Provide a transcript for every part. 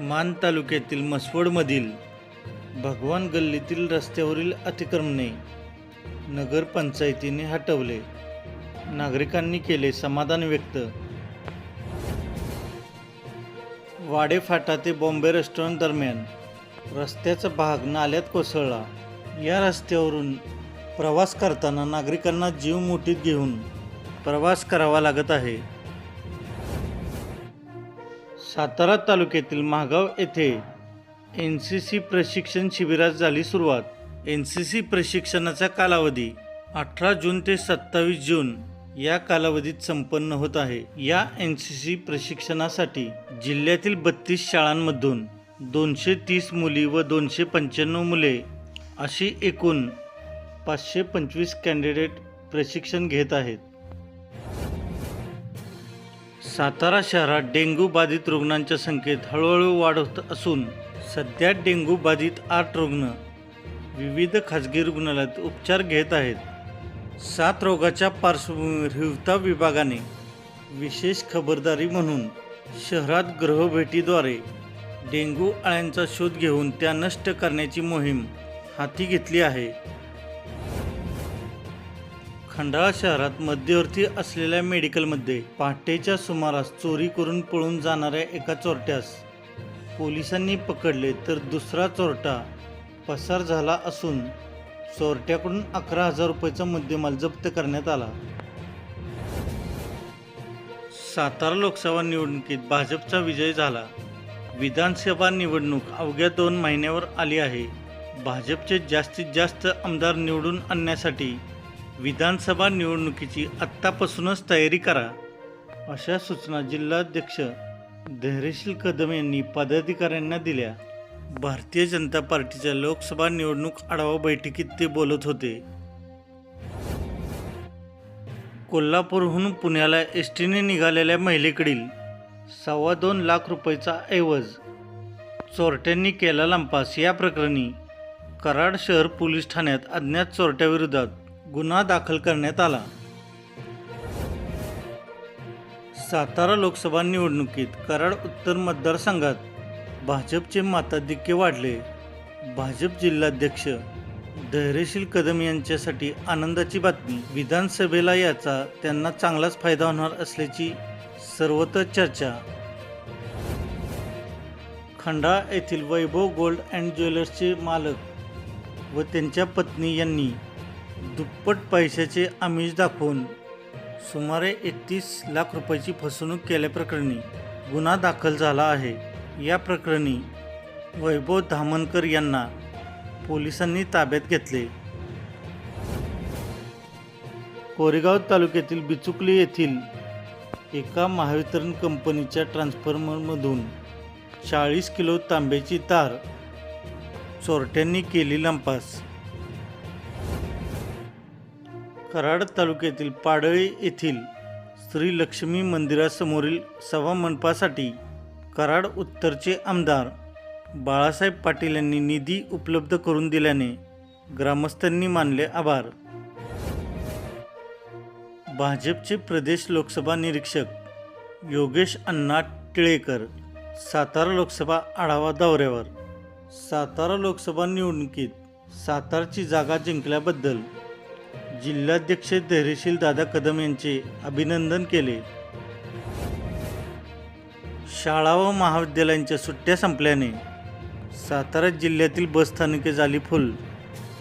मान तालुक्यातील मसवडमधील भगवान गल्लीतील रस्त्यावरील अतिक्रमणे नगरपंचायतीने हटवले. नागरिकांनी केले समाधान व्यक्त. वाडेफाटा ते बॉम्बे रेस्टॉरंट दरम्यान रस्त्याचा भाग नाल्यात कोसळला. या रस्त्यावरून प्रवास करताना नागरिकांना जीव मुठीत घेऊन प्रवास करावा लागत आहे. सातारा तालुक्यातील महागाव येथे एन सी सी प्रशिक्षण शिबिरात झाली सुरुवात. एन सी सी प्रशिक्षणाचा कालावधी अठरा जून ते सत्तावीस जून या कालावधीत संपन्न होत आहे. या एन सी सी प्रशिक्षणासाठी जिल्ह्यातील बत्तीस शाळांमधून दोनशे तीस मुली व दोनशे पंच्याण्णव मुले अशी एकूण पाचशे पंचवीस कॅन्डिडेट प्रशिक्षण घेत आहेत. सातारा शहरात डेंग्यू बाधित रुग्णांच्या संख्येत हळूहळू वाढ होत असून सध्या डेंग्यू बाधित आठ रुग्ण विविध खाजगी रुग्णालयात उपचार घेत आहेत. सात रोगाच्या पार्श्वभूमीवर हिवता विभागाने विशेष खबरदारी म्हणून शहरात ग्रहभेटीद्वारे डेंग्यू अळ्यांचा शोध घेऊन त्या नष्ट करण्याची मोहीम हाती घेतली आहे. खंडाळा शहरात मध्यवर्ती असलेल्या मेडिकलमध्ये पहाटेच्या सुमारास चोरी करून पळून जाणाऱ्या एका चोरट्यास पोलिसांनी पकडले तर दुसरा चोरटा पसार झाला असून चोरट्याकडून अकरा हजार रुपयाचा मुद्देमाल जप्त करण्यात आला. सातारा लोकसभा निवडणुकीत भाजपचा विजय झाला. विधानसभा निवडणूक अवघ्या दोन महिन्यावर आली आहे. भाजपचे जास्तीत जास्त आमदार निवडून आणण्यासाठी विधानसभा निवडणुकीची आत्तापासूनच तयारी करा अशा सूचना जिल्हाध्यक्ष धैर्यशील कदम यांनी पदाधिकाऱ्यांना दिल्या. भारतीय जनता पार्टीच्या लोकसभा निवडणूक आढावा बैठकीत ते बोलत होते. कोल्हापूरहून पुण्याला एस टीने निघालेल्या महिलेकडील सव्वा दोन लाख रुपयाचा ऐवज चोरट्यांनी केला लंपास. या प्रकरणी कराड शहर पोलीस ठाण्यात अज्ञात चोरट्याविरोधात गुन्हा दाखल करण्यात आला. सातारा लोकसभा निवडणुकीत कराड उत्तर मतदारसंघात भाजपचे मताधिक्य वाढले. भाजप जिल्हाध्यक्ष धैर्यशील कदम यांच्यासाठी आनंदाची बातमी. विधानसभेला याचा त्यांना चांगलाच फायदा होणार असल्याची सर्वत्र चर्चा. खंडाळा येथील वैभव गोल्ड अँड ज्वेलर्सचे मालक व त्यांच्या पत्नी यांनी दुप्पट पैशाचे आमिष दाखवून सुमारे एकतीस लाख रुपयाची फसवणूक केल्याप्रकरणी गुन्हा दाखल झाला आहे. या प्रकरणी वैभव धामनकर यांना पोलिसांनी ताब्यात घेतले. कोरेगाव तालुक्यातील बिचुकली येथील एका महावितरण कंपनीच्या ट्रान्सफॉर्मरमधून चाळीस किलो तांब्याची तार चोरट्यांनी केली लंपास. कराड तालुक्यातील पाडळी येथील श्री लक्ष्मी मंदिरासमोरील सभामंडपासाठी कराड उत्तरचे आमदार बाळासाहेब पाटील यांनी निधी उपलब्ध करून दिल्याने ग्रामस्थांनी मानले आभार. भाजपचे प्रदेश लोकसभा निरीक्षक योगेश अण्णा टिळेकर सातारा लोकसभा आढावा दौऱ्यावर सातारा लोकसभा निवडणुकीत सातारची जागा जिंकल्याबद्दल जिल्हाध्यक्ष धैर्यशील दादा कदम यांचे अभिनंदन केले. शाळा व महाविद्यालयांच्या सुट्ट्या संपल्याने सातारा जिल्ह्यातील बसस्थानके झाली फुल.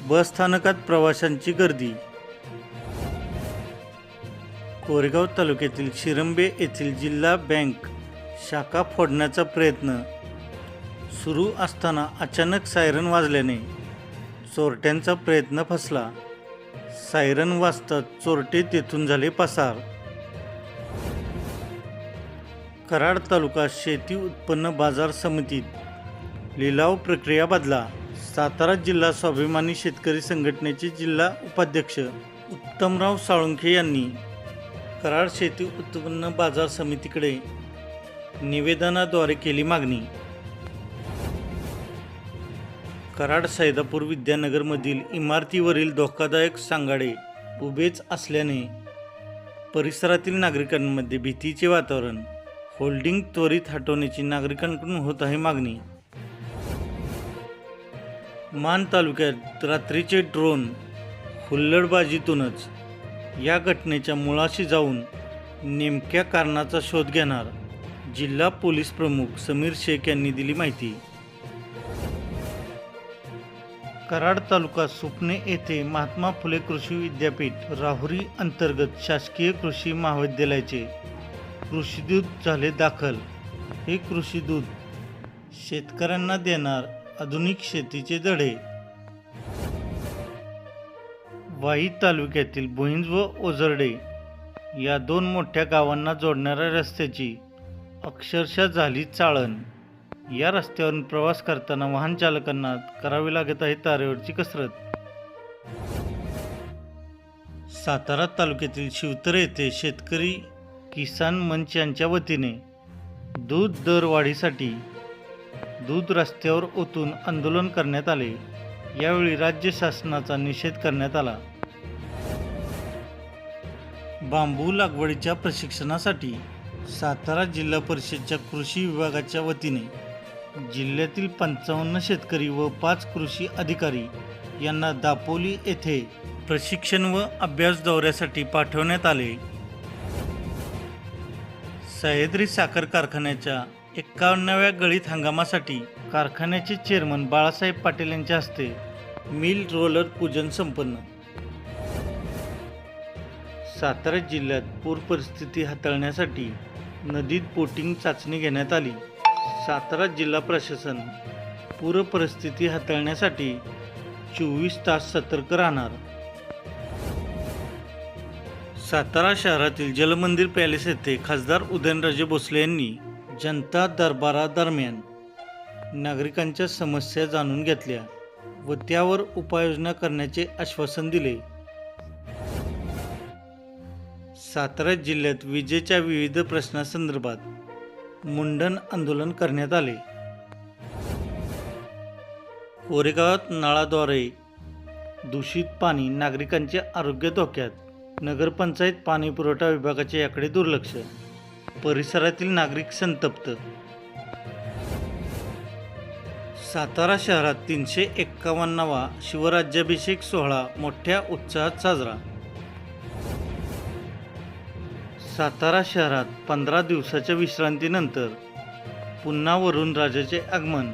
बसस्थानकात प्रवाशांची गर्दी. कोरेगाव तालुक्यातील शिरंबे येथील जिल्हा बँक शाखा फोडण्याचा प्रयत्न सुरू असताना अचानक सायरन वाजल्याने चोरट्यांचा प्रयत्न फसला. सायरन वाजतात चोरटे तेथून झाले पसार. कराड तालुका शेती उत्पन्न बाजार समितीत लिलाव प्रक्रिया बदला. सातारा जिल्हा स्वाभिमानी शेतकरी संघटनेचे जिल्हा उपाध्यक्ष उत्तमराव साळुंखे यांनी कराड शेती उत्पन्न बाजार समितीकडे निवेदनाद्वारे केली मागणी. कराड सैदापूर विद्यानगरमधील इमारतीवरील धोकादायक सांगाडे उभेच असल्याने परिसरातील नागरिकांमध्ये भीतीचे वातावरण होल्डिंग त्वरित हटवण्याची नागरिकांकडून होत आहे मागणी. मान तालुक्यात रात्रीचे ड्रोन हुल्लडबाजीतूनच या घटनेच्या मुळाशी जाऊन नेमक्या कारणाचा शोध घेणार जिल्हा पोलीस प्रमुख समीर शेख यांनी दिली माहिती. कराड तालुका सुपणे येथे महात्मा फुले कृषी विद्यापीठ राहुरी अंतर्गत शासकीय कृषी महाविद्यालयाचे कृषीदूत झाले दाखल. हे कृषीदूत शेतकऱ्यांना देणार आधुनिक शेतीचे धडे. वाई तालुक्यातील भुईंज व ओझरडे या दोन मोठ्या गावांना जोडणाऱ्या रस्त्याची अक्षरशः झाली चाळण. या रस्त्यावरून प्रवास करताना वाहन चालकांना करावी लागत आहे तारेवरची कसरत. सातारा तालुक्यातील शिवतरे येथे शेतकरी किसान मंच यांच्या वतीने दूध दरवाढीसाठी दूध रस्त्यावर ओतून आंदोलन करण्यात आले. यावेळी राज्य शासनाचा निषेध करण्यात आला. बांबू लागवडीच्या प्रशिक्षणासाठी सातारा जिल्हा परिषदच्या कृषी विभागाच्या वतीने जिल्ह्यातील पंचावन्न शेतकरी व पाच कृषी अधिकारी यांना दापोली येथे प्रशिक्षण व अभ्यास दौऱ्यासाठी पाठवण्यात आले. सह्याद्री साखर कारखान्याच्या एक्कावन्नाव्या गळीत हंगामासाठी कारखान्याचे चेअरमन बाळासाहेब पाटील यांच्या हस्ते मिल रोलर पूजन संपन्न. सातारा जिल्ह्यात पूर परिस्थिती हाताळण्यासाठी नदीत बोटिंग चाचणी घेण्यात आली. सातारा जिल्हा प्रशासन पूर परिस्थिती हाताळण्यासाठी चोवीस तास सतर्क राहणार. सातारा शहरातील जलमंदिर पॅलेस येथे खासदार उदयनराजे भोसले यांनी जनता दरबारादरम्यान नागरिकांच्या समस्या जाणून घेतल्या व त्यावर उपाययोजना करण्याचे आश्वासन दिले. सातारा जिल्ह्यात विजेच्या विविध प्रश्नासंदर्भात मुंडन आंदोलन करण्यात आले. कोरेगावात नळाद्वारे दूषित पाणी नागरिकांचे आरोग्य धोक्यात नगरपंचायत पाणी पुरवठा विभागाचे याकडे दुर्लक्ष परिसरातील नागरिक संतप्त. सातारा शहरात तीनशे एक्कावन्नावा शिवराज्याभिषेक सोहळा मोठ्या उत्साहात साजरा. सातारा शहरात पंधरा दिवसाच्या विश्रांतीनंतर पुन्हा वरून राजाचे आगमन.